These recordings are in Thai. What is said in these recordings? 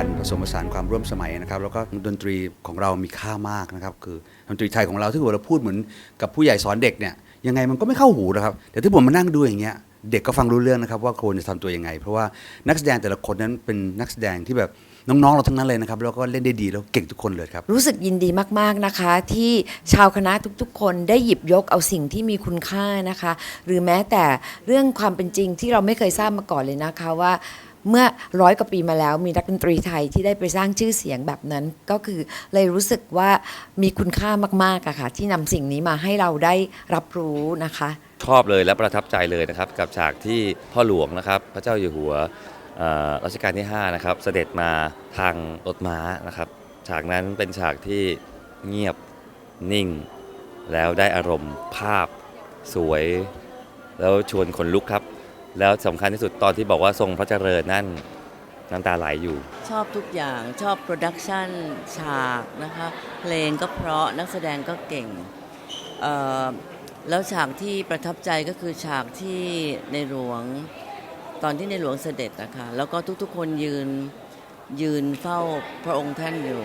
การผสมผสานความร่วมสมัยนะครับ แล้วก็ดนตรีของเรามีค่ามากนะครับ คือดนตรีไทยของเราที่เราพูดเหมือนกับผู้ใหญ่สอนเด็กเนี่ยยังไงมันก็ไม่เข้าหูนะครับแต่ที่ผมมานั่งดูอย่างเงี้ยเด็กก็ฟังรู้เรื่องนะครับว่าควรจะทำตัวยังไง เพราะว่านักแสดงแต่ละคนนั้นเป็นนักแสดงที่แบบน้องๆเราทั้งนั้นเลยนะครับ แล้วก็เล่นได้ดีแล้วเก่งทุกคนเลยครับ รู้สึกยินดีมากๆนะคะ ที่ชาวคณะทุกๆ คนได้หยิบยกเอาสิ่งที่มีคุณค่านะคะ หรือแม้แต่เรื่องความเป็นจริงที่เราไม่เคยทราบมาก่อนเลยนะคะว่า เมื่อร้อยกว่าปีมาแล้วมีนักดนตรีไทยที่ได้ไปสร้างชื่อเสียงแบบนั้น ก็คือเลยรู้สึกว่ามีคุณค่ามากๆอะค่ะ ที่นำสิ่งนี้มาให้เราได้รับรู้นะคะ ชอบเลยและประทับใจเลยนะครับ กับฉากที่พ่อหลวงนะครับ พระเจ้าอยู่หัวรัชกาลที่ 5 นะครับ เสด็จมาทางรถม้านะครับ ฉากนั้นเป็นฉากที่เงียบนิ่ง แล้วได้อารมณ์ภาพสวย แล้วชวนขนลุกครับ แล้วสำคัญที่สุดตอนที่บอกว่าทรงพระเจริญนั่นน้ำตาไหลอยู่ ชอบทุกอย่างชอบโปรดักชันฉากนะคะเพลงก็เพราะนักแสดงก็เก่งแล้วฉากที่ประทับใจก็คือฉากที่ในหลวงตอนที่ในหลวงเสด็จนะคะแล้วก็ทุกๆคนยืนยืนเฝ้าพระองค์ท่านอยู่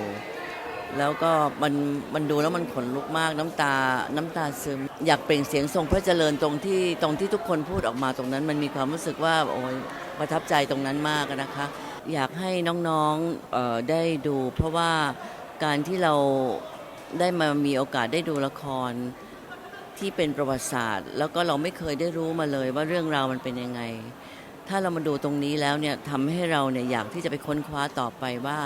แล้วก็มันมันดูแล้วมันขนลุกมากน้ำตาน้ำตาซึม อยากเปล่งเสียงทรงพระเจริญตรงที่ตรงที่ทุกคนพูดออกมาตรงนั้น มันมีความรู้สึกว่าโอ้ยประทับใจตรงนั้นมากนะคะ อยากให้น้องๆได้ดู เพราะว่าการที่เราได้มามีโอกาสได้ดูละครที่เป็นประวัติศาสตร์ แล้วก็เราไม่เคยได้รู้มาเลยว่าเรื่องราวมันเป็นยังไง ถ้าเรามาดูตรงนี้แล้วเนี่ยทำให้เราเนี่ยอยากที่จะไปค้นคว้าต่อไปว่า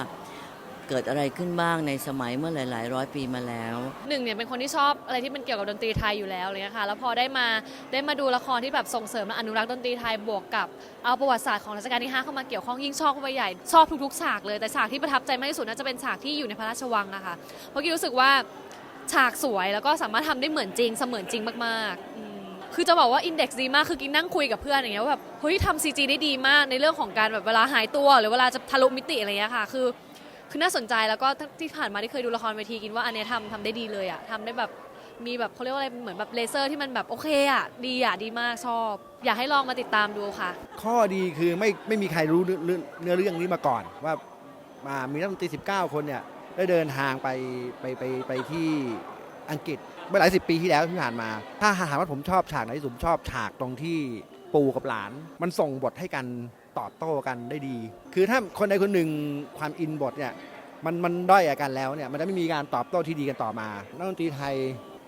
เกิดอะไรขึ้นบ้างในสมัยเมื่อหลาย ๆ ร้อยปีมาแล้ว หนึ่งเนี่ยเป็นคนที่ชอบอะไรที่มันเกี่ยวกับดนตรีไทยอยู่แล้วเลยนะคะแล้วพอได้มาได้มาดูละครที่แบบส่งเสริมและอนุรักษ์ดนตรีไทยบวกกับเอาประวัติศาสตร์ของรัชกาลที่5เข้ามาเกี่ยวข้องยิ่งชอบเข้าไปใหญ่ชอบทุกๆฉากเลยแต่ฉากที่ประทับใจมากที่สุดน่าจะเป็นฉากที่อยู่ในพระราชวังอะค่ะเพราะกี้รู้สึกว่าฉากสวยแล้วก็สามารถทำได้เหมือนจริงเสมือนจริงมากๆคือจะบอกว่าอินเด็กซ์ดีมาก คือกินนั่งคุยกับเพื่อนอย่างเงี้ยว่าแบบเฮ้ยทำซีจีได้ดีมากในเรื่องของการแบบเวลาหายตัว หรือเวลาจะทะลุมิติอะไรเงี้ยค่ะ คือ คือน่าสนใจแล้วก็ที่ผ่านมาที่เคยดูละครเวทีกินว่าอันเนี้ยทำทำได้ดีเลยอะทำได้แบบมีแบบเขาเรียกว่าอะไรเหมือนแบบเลเซอร์ที่มันแบบโอเคอะดีอะดีมากชอบ อยากให้ลองมาติดตามดูค่ะ ข้อดีคือไม่ไม่มีใครรู้เรื่องเรื่องเนื้อเรื่องนี้มาก่อน ว่ามามีนักดนตรี19 คนเนี่ยได้เดินทางไปไปไปไปที่อังกฤษเมื่อหลายสิบปีที่แล้วที่ผ่านมา ถ้าถามว่าผมชอบฉากไหนผมชอบฉากตรงที่ปู่กับหลาน มันส่งบทให้กัน ตอบโต้กันได้ดี คือถ้าคนใดคนหนึ่งความอินบทเนี่ยมันมันด้อยกันแล้วเนี่ยมันจะไม่มีการตอบโต้ที่ดีกันต่อมานักดนตรีไทย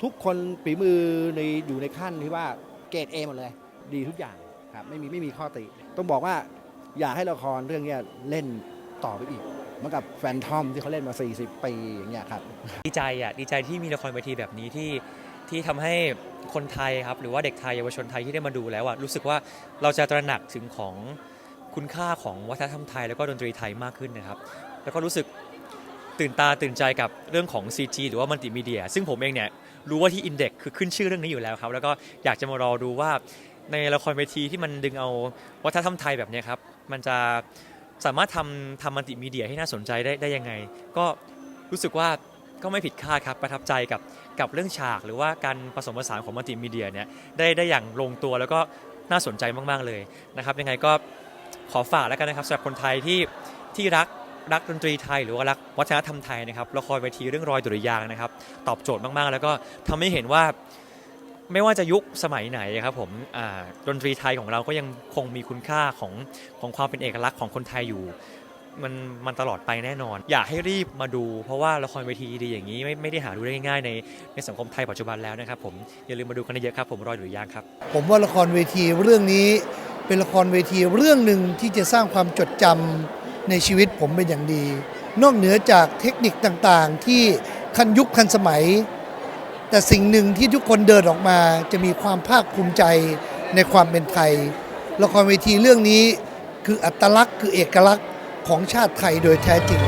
ทุกคนฝีมือในอยู่ในขั้นที่ว่าเกรดเอหมดเลย ดีทุกอย่างครับไม่มีไม่มีข้อติ ต้องบอกว่าอยากให้ละครเรื่องนี้เล่นต่อไปอีกเหมือนกับแฟนทอมที่เขาเล่นมา 40 ปีอย่างเงี้ยครับดีใจอะดีใจที่มีละครเวทีแบบนี้ที่ที่ทำให้คนไทยครับหรือว่าเด็กไทยเยาวชนไทยที่ได้มาดูแล้วอะรู้สึกว่าเราจะตระหนักถึงของ คุณค่าของวัฒนธรรมไทย แล้วก็ดนตรีไทยมากขึ้นนะครับ แล้วก็รู้สึกตื่นตาตื่นใจกับเรื่องของ CG หรือว่ามัลติมีเดีย ซึ่งผมเองเนี่ยรู้ว่าที่อินเด็กคือขึ้นชื่อเรื่องนี้อยู่แล้วครับ แล้วก็อยากจะมารอดูว่าในละครเวทีที่มันดึงเอาวัฒนธรรมไทยแบบนี้ครับ มันจะสามารถทำทำมัลติมีเดียให้น่าสนใจได้ได้ยังไง ก็รู้สึกว่าก็ไม่ผิดคาดครับ ประทับใจกับกับเรื่องฉาก หรือว่าการผสมผสานของมัลติมีเดียเนี่ยได้ได้อย่างลงตัวแล้วก็น่าสนใจมาก ๆ เลยนะครับ ยังไงก็ ขอฝากแล้วกันนะครับสำหรับคนไทยที่ที่รักรักดนตรีไทยหรือว่ารักวัฒนธรรมไทยนะครับละครเวทีเรื่องรอยดุริยางนะครับ ตอบโจทย์มากๆ แล้วก็ทำให้เห็นว่าไม่ว่าจะยุคสมัยไหนครับผมดนตรีไทยของเราก็ยังคงมีคุณค่าของของความเป็นเอกลักษณ์ของคนไทยอยู่มันมันตลอดไปแน่นอน อยากให้รีบมาดู เพราะว่าละครเวทีดีอย่างนี้ไม่ไม่ได้หาดูได้ง่ายในในสังคมไทยปัจจุบันแล้วนะครับผมอย่าลืมมาดูกันเยอะครับผมรอยหรือยางครับ ผมว่าละครเวทีเรื่องนี้ เป็นละครเวทีเรื่องหนึ่งที่จะสร้างความจดจำในชีวิตผมเป็นอย่างดี นอกเหนือจากเทคนิคต่างๆ ที่คันยุคคันสมัย แต่สิ่งหนึ่งที่ทุกคนเดินออกมาจะมีความภาคภูมิใจในความเป็นไทย ละครเวทีเรื่องนี้คืออัตลักษณ์คือเอกลักษณ์ของชาติไทยโดยแท้จริง